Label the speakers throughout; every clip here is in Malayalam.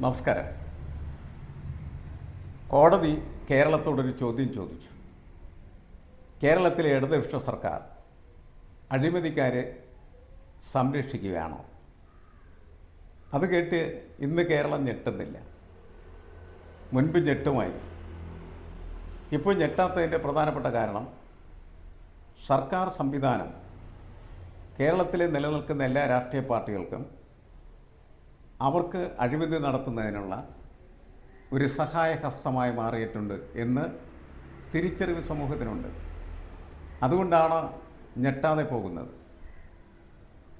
Speaker 1: നമസ്കാരം. കോടതി കേരളത്തോടൊരു ചോദ്യം ചോദിച്ചു. കേരളത്തിലെ ഇടതുപക്ഷ സർക്കാർ അഴിമതിക്കാരെ സംരക്ഷിക്കുകയാണോ? അത് കേട്ട് ഇന്ന് കേരളം ഞെട്ടുന്നില്ല. മുൻപ് ഞെട്ടുമായിരുന്നു. ഇപ്പോൾ ഞെട്ടാത്തതിന്റെ പ്രധാനപ്പെട്ട കാരണം സർക്കാർ സംവിധാനം കേരളത്തിലെ നിലനിൽക്കുന്ന എല്ലാ രാഷ്ട്രീയ പാർട്ടികൾക്കും അവർക്ക് അഴിമതി നടത്തുന്നതിനുള്ള ഒരു സഹായ ഹസ്തമായി മാറിയിട്ടുണ്ട് എന്ന് തിരിച്ചറിവ് സമൂഹത്തിനുണ്ട്. അതുകൊണ്ടാണ് ഞെട്ടാതെ പോകുന്നത്.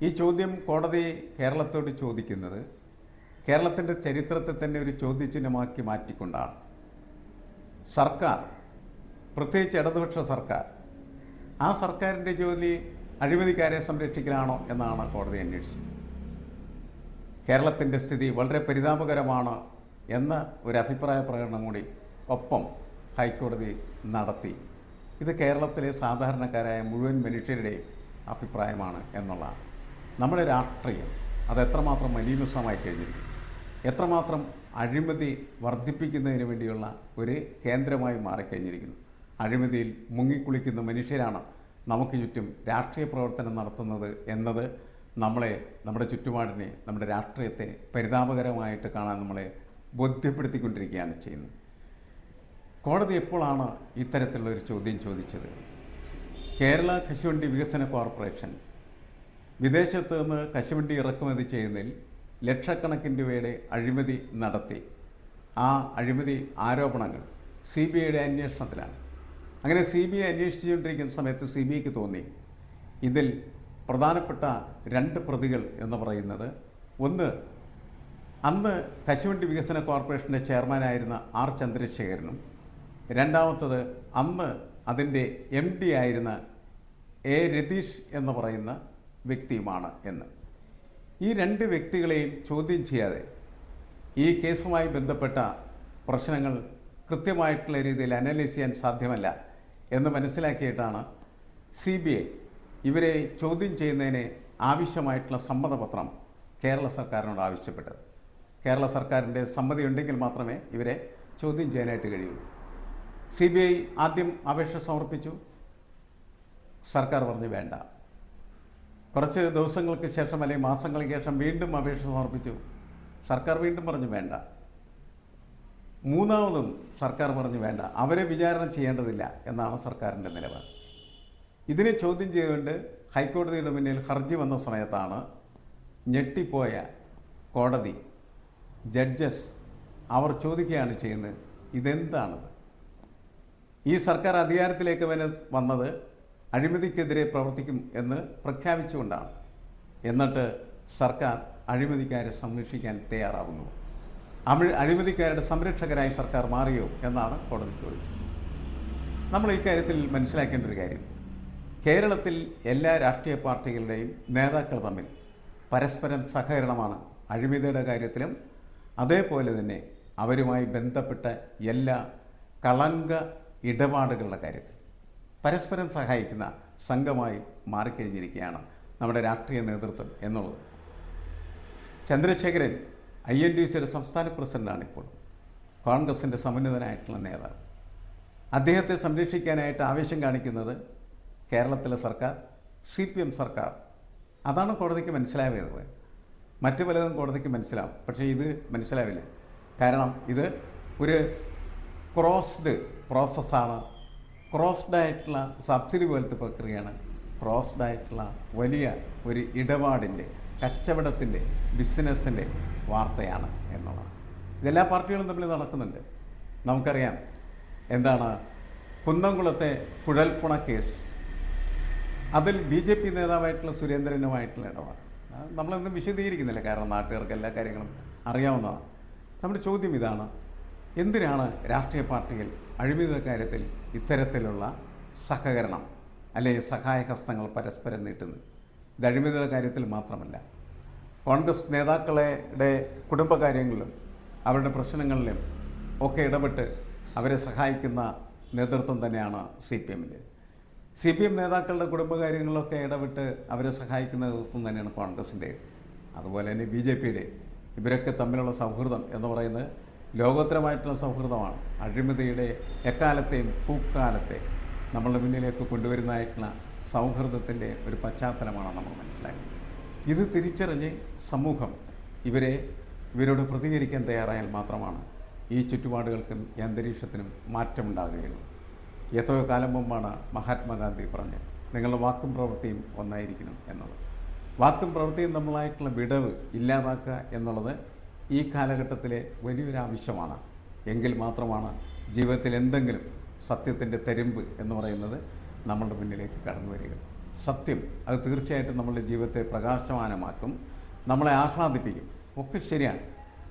Speaker 1: ഈ ചോദ്യം കോടതി കേരളത്തോട് ചോദിക്കുന്നത് കേരളത്തിന്റെ ചരിത്രത്തെ തന്നെ ഒരു ചോദ്യചിഹ്നമാക്കി മാറ്റിക്കൊണ്ടാണ്. സർക്കാർ പ്രത്യേകിച്ച് ഇടതുപക്ഷ സർക്കാർ ആ സർക്കാരിന്റെ ജോലി അഴിമതിക്കാരെ സംരക്ഷിക്കലാണോ എന്നാണ് കോടതി അന്വേഷിച്ചത്. കേരളത്തിന്റെ സ്ഥിതി വളരെ പരിതാപകരമാണ് എന്ന ഒരു അഭിപ്രായ പ്രകടനം കൂടി ഒപ്പം ഹൈക്കോടതി നടത്തി. ഇത് കേരളത്തിലെ സാധാരണക്കാരായ മുഴുവൻ മനുഷ്യരുടെയും അഭിപ്രായമാണ് എന്നുള്ളതാണ്. നമ്മുടെ രാഷ്ട്രീയം അത് എത്രമാത്രം മലീമസമായി കഴിഞ്ഞിരിക്കും എത്രമാത്രം അഴിമതി വർദ്ധിപ്പിക്കുന്നതിന് വേണ്ടിയുള്ള ഒരു കേന്ദ്രമായി മാറിക്കഴിഞ്ഞിരിക്കുന്നു? അഴിമതിയിൽ മുങ്ങിക്കുളിക്കുന്ന മനുഷ്യരാണ് നമുക്ക് ചുറ്റും രാഷ്ട്രീയ പ്രവർത്തനം നടത്തുന്നത് എന്നത് നമ്മളെ നമ്മുടെ ചുറ്റുപാടിനെ നമ്മുടെ രാഷ്ട്രീയത്തെ പരിതാപകരമായിട്ട് കാണാൻ നമ്മളെ ബോധ്യപ്പെടുത്തിക്കൊണ്ടിരിക്കുകയാണ് ചെയ്യുന്നത്. കോടതി എപ്പോഴാണ് ഇത്തരത്തിലുള്ള ഒരു ചോദ്യം ചോദിച്ചത്? കേരള കശുവണ്ടി വികസന കോർപ്പറേഷൻ വിദേശത്ത് നിന്ന് കശുവണ്ടി ഇറക്കുമതി ചെയ്യുന്നതിൽ ലക്ഷക്കണക്കിന് രൂപയുടെ അഴിമതി നടത്തി. ആ അഴിമതി ആരോപണങ്ങൾ സി ബി ഐയുടെ അന്വേഷണത്തിലാണ്. അങ്ങനെ സി ബി ഐ അന്വേഷിച്ചുകൊണ്ടിരിക്കുന്ന സമയത്ത് സി ബി ഐക്ക് തോന്നി ഇതിൽ പ്രധാനപ്പെട്ട രണ്ട് പ്രതികൾ എന്ന് പറയുന്നത് ഒന്ന് അന്ന് കശുവണ്ടി വികസന കോർപ്പറേഷന്റെ ചെയർമാനായിരുന്ന ആർ ചന്ദ്രശേഖരനും രണ്ടാമത്തത് അന്ന് അതിന്റെ എം ഡി ആയിരുന്ന എ രതീഷ് എന്ന് പറയുന്ന വ്യക്തിയുമാണ് എന്ന്. ഈ രണ്ട് വ്യക്തികളെയും ചോദ്യം ചെയ്യാതെ ഈ കേസുമായി ബന്ധപ്പെട്ട പ്രശ്നങ്ങൾ കൃത്യമായിട്ടുള്ള രീതിയിൽ അനലൈസ് ചെയ്യാൻ സാധ്യമല്ല എന്ന് മനസ്സിലാക്കിയിട്ടാണ് സി ബി ഐ ഇവരെ ചോദ്യം ചെയ്യുന്നതിന് ആവശ്യമായിട്ടുള്ള സമ്മതപത്രം കേരള സർക്കാരിനോട് ആവശ്യപ്പെട്ടത്. കേരള സർക്കാരിന്റെ സമ്മതി ഉണ്ടെങ്കിൽ മാത്രമേ ഇവരെ ചോദ്യം ചെയ്യാനായിട്ട് കഴിയൂ സി ബി ഐ ആദ്യം അപേക്ഷ സമർപ്പിച്ചു. സർക്കാർ പറഞ്ഞു വേണ്ട. കുറച്ച് ദിവസങ്ങൾക്ക് ശേഷം അല്ലെങ്കിൽ മാസങ്ങൾക്ക് ശേഷം വീണ്ടും അപേക്ഷ സമർപ്പിച്ചു. സർക്കാർ വീണ്ടും പറഞ്ഞു വേണ്ട. മൂന്നാമതും സർക്കാർ പറഞ്ഞു വേണ്ട. അവരെ വിചാരണ ചെയ്യേണ്ടതില്ല എന്നാണ് സർക്കാരിന്റെ നിലപാട്. ഇതിനെ ചോദ്യം ചെയ്തുകൊണ്ട് ഹൈക്കോടതിയുടെ മുന്നിൽ ഹർജി വന്ന സമയത്താണ് ഞെട്ടിപ്പോയ കോടതി ജഡ്ജസ് അവർ ചോദിക്കുകയാണ് ചെയ്യുന്നത് ഇതെന്താണത്? ഈ സർക്കാർ അധികാരത്തിലേക്ക് വന വന്നത് അഴിമതിക്കെതിരെ പ്രവർത്തിക്കും എന്ന് പ്രഖ്യാപിച്ചുകൊണ്ടാണ്. എന്നിട്ട് സർക്കാർ അഴിമതിക്കാരെ സംരക്ഷിക്കാൻ തയ്യാറാവുന്നു അഴിമതിക്കാരുടെ സംരക്ഷകരായി സർക്കാർ മാറിയോ എന്നാണ് കോടതി ചോദിച്ചത്. നമ്മൾ ഇക്കാര്യത്തിൽ മനസ്സിലാക്കേണ്ട ഒരു കാര്യം കേരളത്തിൽ എല്ലാ രാഷ്ട്രീയ പാർട്ടികളുടെയും നേതാക്കൾ തമ്മിൽ പരസ്പരം സഹകരണമാണ്. അഴിമതിയുടെ കാര്യത്തിലും അതേപോലെ തന്നെ അവരുമായി ബന്ധപ്പെട്ട എല്ലാ കളങ്ക ഇടപാടുകളുടെ കാര്യത്തിൽ പരസ്പരം സഹായിക്കുന്ന സംഘമായി മാറിക്കഴിഞ്ഞിരിക്കുകയാണ് നമ്മുടെ രാഷ്ട്രീയ നേതൃത്വം എന്നുള്ളത്. ചന്ദ്രശേഖരൻ ഐ എൻ ഡി സിയുടെ സംസ്ഥാന പ്രസിഡന്റാണ് ഇപ്പോൾ കോൺഗ്രസിന്റെ സമുന്നതനായിട്ടുള്ള നേതാവ്. അദ്ദേഹത്തെ സംരക്ഷിക്കാനായിട്ട് ആവേശം കാണിക്കുന്നത് കേരളത്തിലെ സർക്കാർ സി പി എം സർക്കാർ. അതാണ് കോടതിക്ക് മനസ്സിലായത്. മറ്റ് പലതും കോടതിക്ക് മനസ്സിലാവും. പക്ഷേ ഇത് മനസ്സിലാവില്ല. കാരണം ഇത് ഒരു ക്രോസ്ഡ് പ്രോസസ്സാണ് ക്രോസ്ഡ് ആയിട്ടുള്ള സബ്സിഡി പോലത്തെ പ്രക്രിയയാണ്. ക്രോസ്ഡ് ആയിട്ടുള്ള വലിയ ഒരു ഇടപാടിന്റെ കച്ചവടത്തിന്റെ ബിസിനസ്സിന്റെ വാർത്തയാണ് എന്നുള്ളത്. ഇതെല്ലാ പാർട്ടികളും തമ്മിൽ നടക്കുന്നുണ്ട്. നമുക്കറിയാം. എന്താണ്? കുന്നംകുളത്തെ കുഴൽപ്പുണ കേസ്. അതിൽ ബി ജെ പി നേതാവായിട്ടുള്ള സുരേന്ദ്രനുമായിട്ടുള്ള ഇടപാട്. നമ്മളൊന്നും വിശദീകരിക്കുന്നില്ല. കാരണം നാട്ടുകാർക്ക് എല്ലാ കാര്യങ്ങളും അറിയാവുന്നതാണ്. നമ്മുടെ ചോദ്യം ഇതാണ്. എന്തിനാണ് രാഷ്ട്രീയ പാർട്ടിയിൽ അഴിമതി കാര്യത്തിൽ ഇത്തരത്തിലുള്ള സഹകരണം അല്ലെങ്കിൽ സഹായ ഹസ്തങ്ങൾ പരസ്പരം നീട്ടുന്നത്? ഇത് അഴിമതിയുടെ കാര്യത്തിൽ മാത്രമല്ല. കോൺഗ്രസ് നേതാക്കളുടെ കുടുംബകാര്യങ്ങളിലും അവരുടെ പ്രശ്നങ്ങളിലും ഒക്കെ ഇടപെട്ട് അവരെ സഹായിക്കുന്ന നേതൃത്വം തന്നെയാണ് സി പി എമ്മിന്റെ. സി പി എം നേതാക്കളുടെ കുടുംബകാര്യങ്ങളിലൊക്കെ ഇടപെട്ട് അവരെ സഹായിക്കുന്ന നേതൃത്വം തന്നെയാണ് കോൺഗ്രസിന്റെ. അതുപോലെ തന്നെ ബി ജെ പിയുടെ. ഇവരൊക്കെ തമ്മിലുള്ള സൗഹൃദം എന്ന് പറയുന്നത് ലോകോത്തരമായിട്ടുള്ള സൗഹൃദമാണ്. അഴിമതിയുടെ എക്കാലത്തെയും പൂക്കാലത്തെ നമ്മളുടെ മുന്നിലേക്ക് കൊണ്ടുവരുന്നതായിട്ടുള്ള സൗഹൃദത്തിന്റെ ഒരു പശ്ചാത്തലമാണ് നമ്മൾ മനസ്സിലാക്കുന്നത്. ഇത് തിരിച്ചറിഞ്ഞ് സമൂഹം ഇവരെ ഇവരോട് പ്രതികരിക്കാൻ തയ്യാറായാൽ മാത്രമാണ് ഈ ചുറ്റുപാടുകൾക്കും അന്തരീക്ഷത്തിനും മാറ്റമുണ്ടാകുകയുള്ളൂ. എത്രയോ കാലം മുമ്പാണ് മഹാത്മാഗാന്ധി പറഞ്ഞത് നിങ്ങളുടെ വാക്കും പ്രവൃത്തിയും ഒന്നായിരിക്കണം എന്നുള്ളത്. വാക്കും പ്രവൃത്തിയും നമ്മളായിട്ടുള്ള വിടവ് ഇല്ലാതാക്കുക എന്നുള്ളത് ഈ കാലഘട്ടത്തിലെ വലിയൊരു ആവശ്യമാണ്. എങ്കിൽ മാത്രമാണ് ജീവിതത്തിൽ എന്തെങ്കിലും സത്യത്തിന്റെ തെരുമ്പ് എന്ന് പറയുന്നത് നമ്മളുടെ മുന്നിലേക്ക് കടന്നു വരിക. സത്യം അത് തീർച്ചയായിട്ടും നമ്മളുടെ ജീവിതത്തെ പ്രകാശമാനമാക്കും നമ്മളെ ആഹ്ലാദിപ്പിക്കും. ഒക്കെ ശരിയാണ്.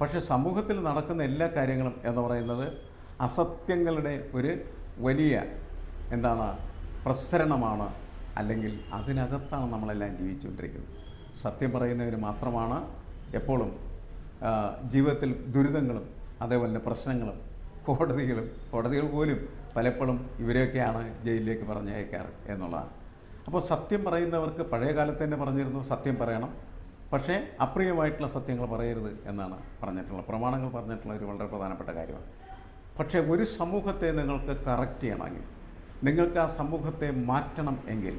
Speaker 1: പക്ഷേ സമൂഹത്തിൽ നടക്കുന്ന എല്ലാ കാര്യങ്ങളും എന്ന് പറയുന്നത് അസത്യങ്ങളുടെ ഒരു വലിയ എന്താണ് പ്രസരണമാണ് അല്ലെങ്കിൽ അതിനകത്താണ് നമ്മളെല്ലാം ജീവിച്ചുകൊണ്ടിരിക്കുന്നത്. സത്യം പറയുന്നവർ മാത്രമാണ് എപ്പോഴും ജീവിതത്തിൽ ദുരിതങ്ങളും അതേപോലെ തന്നെ പ്രശ്നങ്ങളും കോടതികളും കോടതികൾ പോലും പലപ്പോഴും ഇവരെയൊക്കെയാണ് ജയിലിലേക്ക് പറഞ്ഞയക്കാറ് എന്നുള്ളതാണ്. അപ്പോൾ സത്യം പറയുന്നവർക്ക് പഴയ കാലത്ത് തന്നെ പറഞ്ഞിരുന്നു സത്യം പറയണം. പക്ഷേ അപ്രിയമായിട്ടുള്ള സത്യങ്ങൾ പറയരുത് എന്നാണ് പറഞ്ഞിട്ടുള്ള പ്രമാണങ്ങൾ പറഞ്ഞിട്ടുള്ള ഒരു വളരെ പ്രധാനപ്പെട്ട കാര്യമാണ്. പക്ഷേ ഒരു സമൂഹത്തെ നിങ്ങൾക്ക് കറക്റ്റ് ചെയ്യണമെങ്കിൽ നിങ്ങൾക്ക് ആ സമൂഹത്തെ മാറ്റണം എങ്കിൽ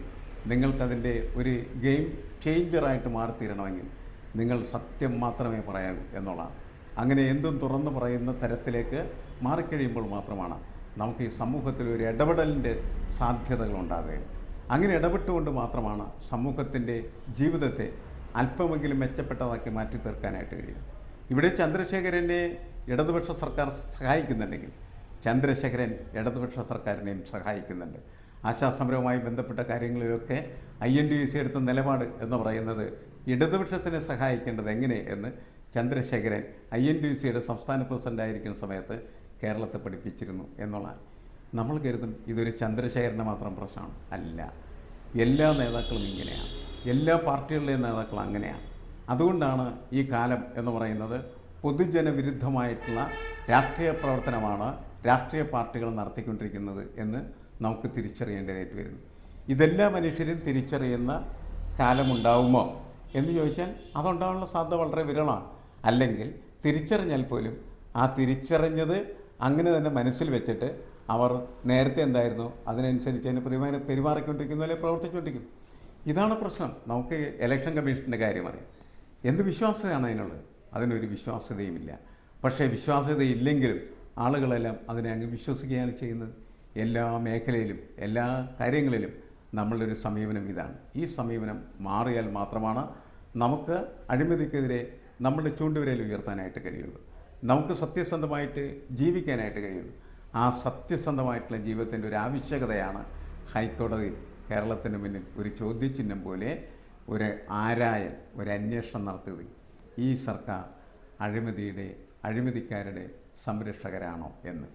Speaker 1: നിങ്ങൾക്കതിന്റെ ഒരു ഗെയിം ചേഞ്ചറായിട്ട് മാറിത്തീരണമെങ്കിൽ നിങ്ങൾ സത്യം മാത്രമേ പറയാവൂ എന്നുള്ളതാണ്. അങ്ങനെ എന്തും തുറന്നു പറയുന്ന തരത്തിലേക്ക് മാറിക്കഴിയുമ്പോൾ മാത്രമാണ് നമുക്ക് ഈ സമൂഹത്തിൽ ഒരു ഇടപെടലിന്റെ സാധ്യതകൾ ഉണ്ടാകുകയും അങ്ങനെ ഇടപെട്ടുകൊണ്ട് മാത്രമാണ് സമൂഹത്തിന്റെ ജീവിതത്തെ അല്പമെങ്കിലും മെച്ചപ്പെട്ടതാക്കി മാറ്റി തീർക്കാനായിട്ട് കഴിയും ഇവിടെ ചന്ദ്രശേഖരനെ ഇടതുപക്ഷ സർക്കാർ സഹായിക്കുന്നുണ്ടെങ്കിൽ ചന്ദ്രശേഖരൻ ഇടതുപക്ഷ സർക്കാരിനെയും സഹായിക്കുന്നുണ്ട്. ആശാസമരവുമായി ബന്ധപ്പെട്ട കാര്യങ്ങളിലൊക്കെ ഐ എൻ ഡി സി എടുത്ത നിലപാട് എന്ന് പറയുന്നത് ഇടതുപക്ഷത്തിനെ സഹായിക്കേണ്ടത് എങ്ങനെ എന്ന് ചന്ദ്രശേഖരൻ ഐ എൻ ഡി സിയുടെ സംസ്ഥാന പ്രസിഡന്റ് ആയിരിക്കുന്ന സമയത്ത് കേരളത്തെ പഠിപ്പിച്ചിരുന്നു എന്നുള്ളതാണ് നമ്മൾ കരുതും ഇതൊരു ചന്ദ്രശേഖരന്റെ മാത്രം പ്രശ്നമാണ്. അല്ല എല്ലാ നേതാക്കളും ഇങ്ങനെയാണ്. എല്ലാ പാർട്ടികളിലെയും നേതാക്കളും അങ്ങനെയാണ്. അതുകൊണ്ടാണ് ഈ കാലം എന്ന് പറയുന്നത് പൊതുജനവിരുദ്ധമായിട്ടുള്ള രാഷ്ട്രീയ പ്രവർത്തനമാണ് രാഷ്ട്രീയ പാർട്ടികൾ നടത്തിക്കൊണ്ടിരിക്കുന്നത് എന്ന് നമുക്ക് തിരിച്ചറിയേണ്ടതായിട്ട് വരുന്നു. ഇതെല്ലാ മനുഷ്യരും തിരിച്ചറിയുന്ന കാലമുണ്ടാവുമോ എന്ന് ചോദിച്ചാൽ അതുണ്ടാവാനുള്ള സാധ്യത വളരെ വിരളമാണ്. അല്ലെങ്കിൽ തിരിച്ചറിഞ്ഞാൽ പോലും ആ തിരിച്ചറിഞ്ഞത് അങ്ങനെ തന്നെ മനസ്സിൽ വെച്ചിട്ട് അവർ നേരത്തെ എന്തായിരുന്നു അതിനനുസരിച്ച് അതിന് പെരുമാറി പെരുമാറിക്കൊണ്ടിരിക്കുന്നു അല്ലെങ്കിൽ പ്രവർത്തിച്ചുകൊണ്ടിരിക്കുന്നു ഇതാണ് പ്രശ്നം. നമുക്ക് ഇലക്ഷൻ കമ്മീഷന്റെ കാര്യം അറിയാം. എന്ത് വിശ്വാസമാണ് അതിനുള്ളത്? അതിനൊരു വിശ്വാസ്യതയുമില്ല. പക്ഷേ വിശ്വാസ്യതയില്ലെങ്കിലും ആളുകളെല്ലാം അതിനെ അങ്ങ് വിശ്വസിക്കുകയാണ് ചെയ്യുന്നത്. എല്ലാ മേഖലയിലും എല്ലാ കാര്യങ്ങളിലും നമ്മളുടെ ഒരു സമീപനം ഇതാണ്. ഈ സമീപനം മാറിയാൽ മാത്രമാണ് നമുക്ക് അഴിമതിക്കെതിരെ നമ്മുടെ ചൂണ്ടുവിരൽ ഉയർത്താനായിട്ട് കഴിയുള്ളൂ. നമുക്ക് സത്യസന്ധമായിട്ട് ജീവിക്കാനായിട്ട് കഴിയുള്ളൂ. ആ സത്യസന്ധമായിട്ടുള്ള ജീവിതത്തിന്റെ ഒരു ആവശ്യകതയാണ് ഹൈക്കോടതി കേരളത്തിന് മുന്നിൽ ഒരു ചോദ്യചിഹ്നം പോലെ ഒരു ആരായൽ ഒരു അന്വേഷണം നടത്തിയത്. ഈ സർക്കാർ അഴിമതിയുടെ അഴിമതിക്കാരുടെ സംരക്ഷകരാണോ എന്ന്.